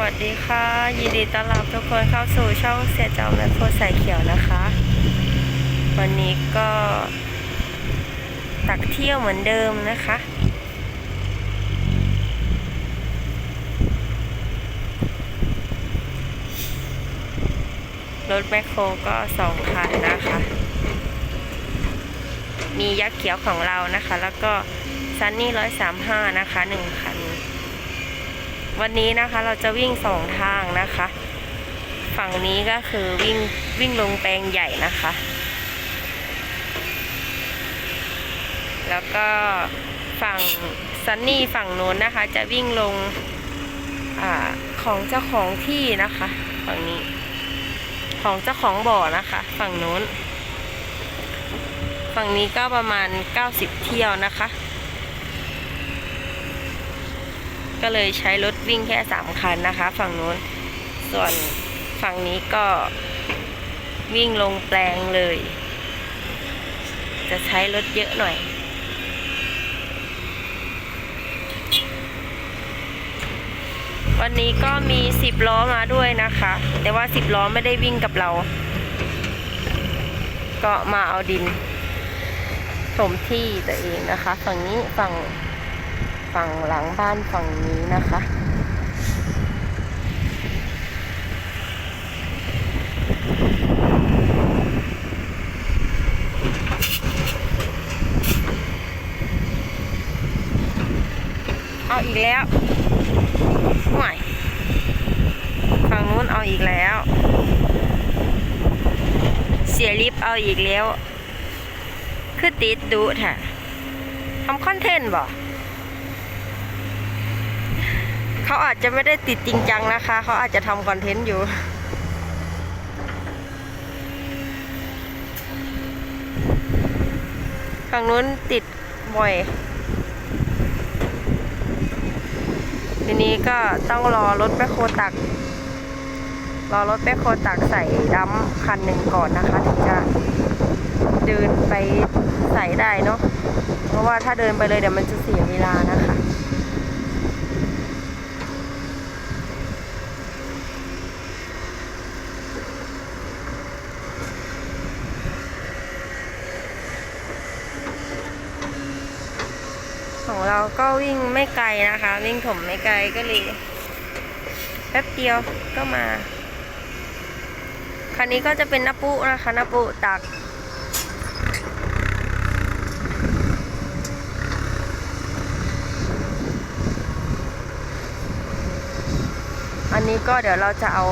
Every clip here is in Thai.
วัสดีค่ะ ยินดีต้อนรับทุกคนเข้าสู่ช่องเสียจอมและโคสายเขียวนะคะ วันนี้ก็ตักเที่ยวเหมือนเดิมนะคะ รถแมคโครก็สองคันนะคะ มียักษ์เขียวของเรานะคะ แล้วก็ซันนี่ร้อยสามห้านะคะหนึ่งคัน วันนี้นะคะเราจะวิ่งสองทางนะคะ ฝั่งนี้ก็คือวิ่งวิ่งลงแปลงใหญ่นะคะ แล้วก็ฝั่งซันนี่ฝั่งโน้นนะคะจะวิ่งลงอของเจ้าของที่นะคะ ฝั่งนี้ ของเจ้าของบ่อนะคะ ฝั่งโน้น ฝั่งนี้ก็ประมาณ 90 เที่ยวนะคะ ก็เลยใช้รถวิ่งแค่3คันนะคะ ฝั่งนู้น ส่วนฝั่งนี้ก็วิ่งลงแปลงเลย จะใช้รถเยอะหน่อย วันนี้ก็มี10ล้อมาด้วยนะคะ แต่ว่า10ล้อไม่ได้วิ่งกับเรา ก็มาเอาดินถมที่ตัวเองนะคะ ฝั่งนี้ฝั่ง ฝั่งหลังบ้านฝั่งนี้นะคะ เอาอีกแล้วห่วยฝั่งนู้นเอาอีกแล้ว เสียลิฟต์เอาอีกแล้ว คือติดดุแท้ทำคอนเทนต์บ่ เขาอาจจะไม่ได้ติดจริงจังนะคะ เขาอาจจะทำคอนเทนต์อยู่ฝั่งนู้นติดบ่อย ทีนี้ก็ต้องรอรถแมคโครตัก รอรถแมคโครตักใส่ดัมคันหนึ่งก่อนนะคะ ถึงจะเดินไปใส่ได้เนาะ เพราะว่าถ้าเดินไปเลยเดี๋ยวมันจะเสียเวลานะคะ เราก็วิ่งไม่ไกลนะคะ วิ่งถมไม่ไกลก็เลยแป๊บเดียวก็มา คันนี้ก็จะเป็นนปุนะคะนปุตักอันนี้ก็เดี๋ยวเราจะเอา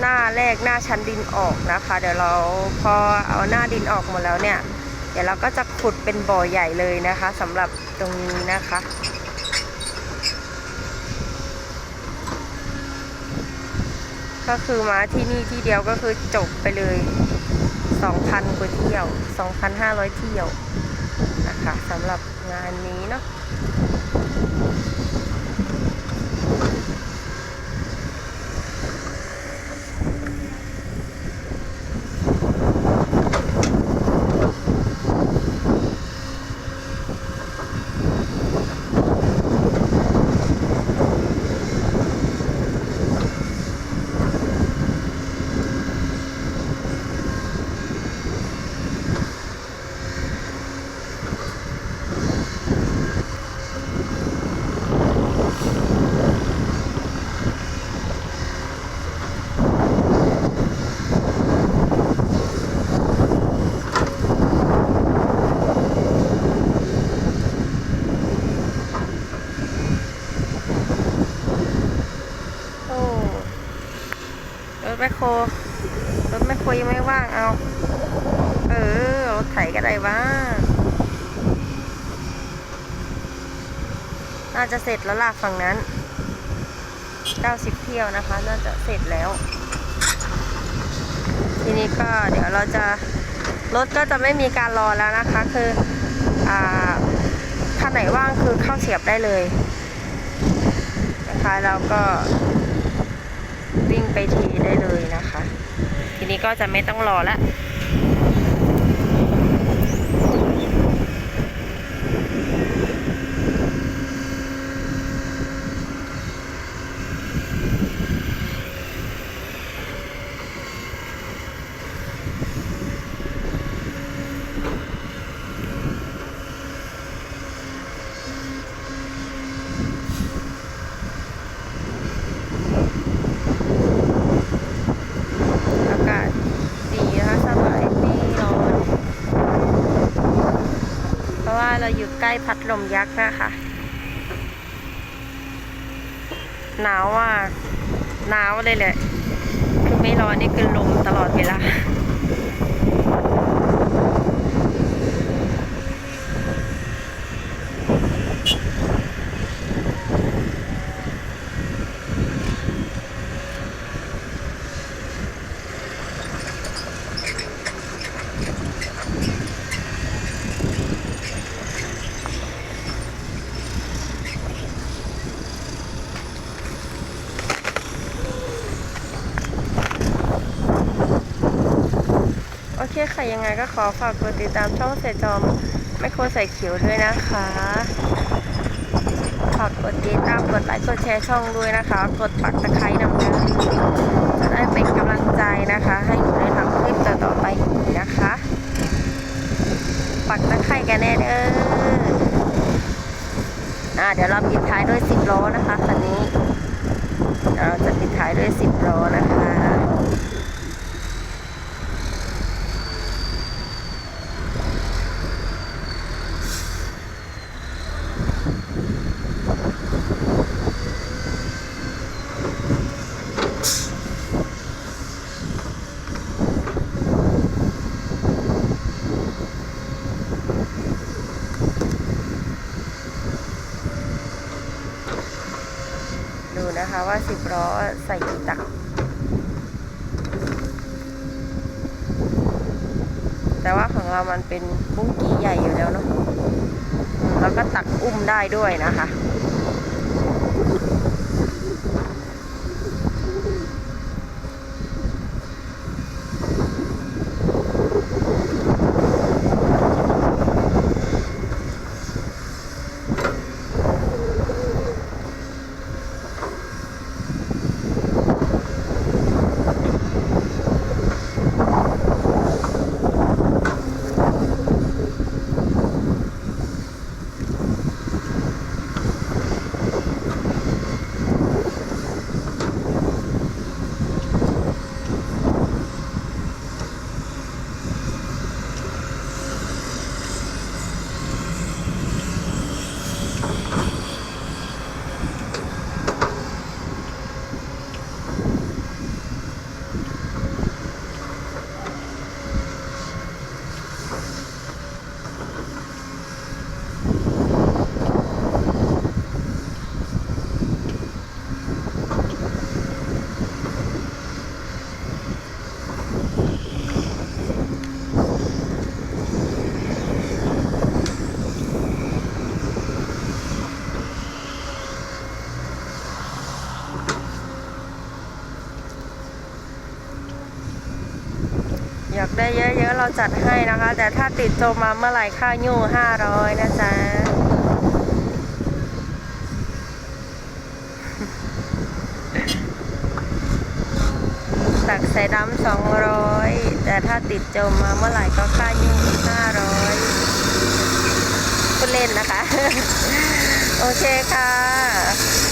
หน้าแรกหน้าชั้นดินออกนะคะ เดี๋ยวเราพอเอาหน้าดินออกหมดแล้วเนี่ย ดี๋ยวเราก็จะขุดเป็นบ่อใหญ่เลยนะคะสำหรับตรงนี้นะคะ ก็คือมาที่นี่ที่เดียวก็คือจบไปเลย 2,000กว่าเที่ยว 2,500 เที่ยวนะคะสำหรับงานนี้เนาะ โอ้ร ถแมคโครรถแมคโครยังไม่ว่างเอา เออ รถไถก็ได้บ้างน่าจะเสร็จแล้วล่ะฝั่งนั้น 90 เที่ยวนะคะ น่าจะเสร็จแล้ว ทีนี้ก็เดี๋ยวเราจะ รถก็จะไม่มีการรอแล้วนะคะ คืออ่าถ้าไหนว่างคือเข้าเสียบได้เลยนะคะเราก็วิ่งไปทีได้เลยนะคะ ที นี้ก็จะไม่ต้องรอละ ใกล้พัดลมยักษ์นะคะ หนาวมากหนาวเลยแหละ คือไม่ร้อนนี่คือลมตลอดเวลา คค่ะยังไงก็ขอฝากกดติดตามช่องเสจอมไม่โคใส่เขียวด้วยนะคะ ฝากกดติดตามกดไลค์กดแชร์ช่องด้วยนะคะ กดปักตะไคร้นำเงินจะได้เป็นกำลังใจนะคะ ให้หนูได้ทำคลิปต่อๆไปอีนะคะ ปักตะไคร้กันแน่เด้ออ่าเดี๋ยวเราปิดท้ายด้วยสิบล้อนะคะคันนี้เดี๋ยวเราจะปิดท้ายด้วยสิบล้อนะคะ ดูนะคะว่าสิบ ล้อใส่กี่ตักแต่ว่าของเรามันเป็นบุ้งกี้ใหญ่อยู่แล้วเนาะแล้วก็ตักอุ้มได้ด้วยนะคะ ได้เยอะๆเราจัดให้นะคะ แต่ถ้าติดโจมมาเมื่อไหร่ค่ายู่ห้าร้อยนะจ๊ะตักใส่ดำสองร้อยแต่ถ้าติดโจมมาเมื่อไหร่ก็ค่ายู่ห้าร้อยพูดเล่นนะคะ โอเคค่ะ